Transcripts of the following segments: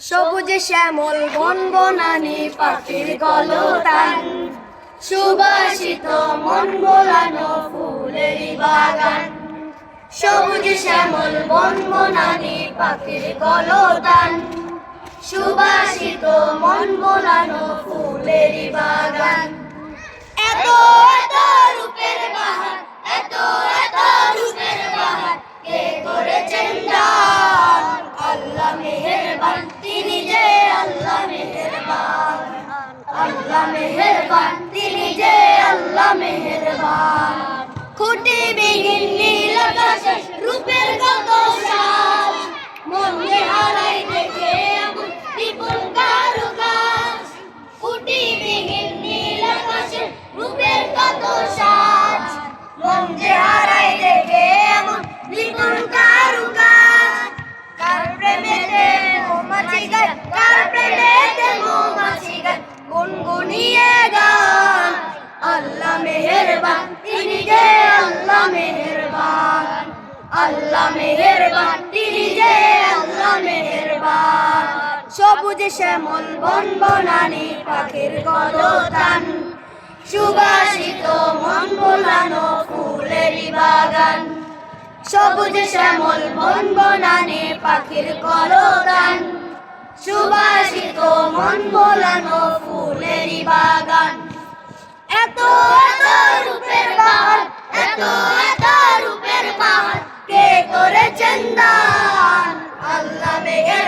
সবুজ শ্যামল বন বনানি পাখির গলতান সুবাসিত মন বোলানো ফুলের বাগান। সবুজ শ্যামল বন বনানি পাখির গলতান সুবাসিত মন বোলানো ফুলের বাগান। আল্লাহ মেহেরবান, তিনি যে আল্লাহ মেহেরবান। খুঁটি বিহীন নীল আকাশে রূপের কত সাজ। মনে হারাই দেখে কারুকাজ। কার প্রেমেতে মৌমাছি গায়, কার গুনগুনিয়ে গান। আল্লাহ মেহেরবান, তিনি যে আল্লাহ মেহেরবান। আল্লাহ মেহেরবান, তিনি যে আল্লাহ মেহেরবান। সবুজ শ্যামল বন বনানি, পাখির কলতান সুবাসিত মন বোলানো ফুলেরই বাগান। সবুজ শ্যামল বন বনানি, পাখির কলতান সুবাসিত মন বোলানো ফুলেরই বাগান। এত এত রূপের বাহার এত এত রূপের বাহার কে করেছেন দান? আল্লাহ মেহেরবান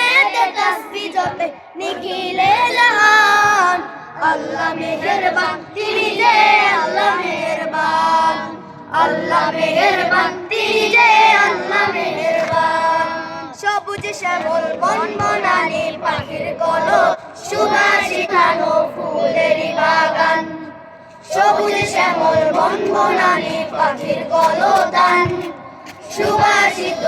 সবুজ শ্যামল বন বনানি পাখির কলো সুবাসিতানো ফুলেরই বাগান। সবুজ শ্যামল বন বনানি পাখির কলতান, সুবাসিত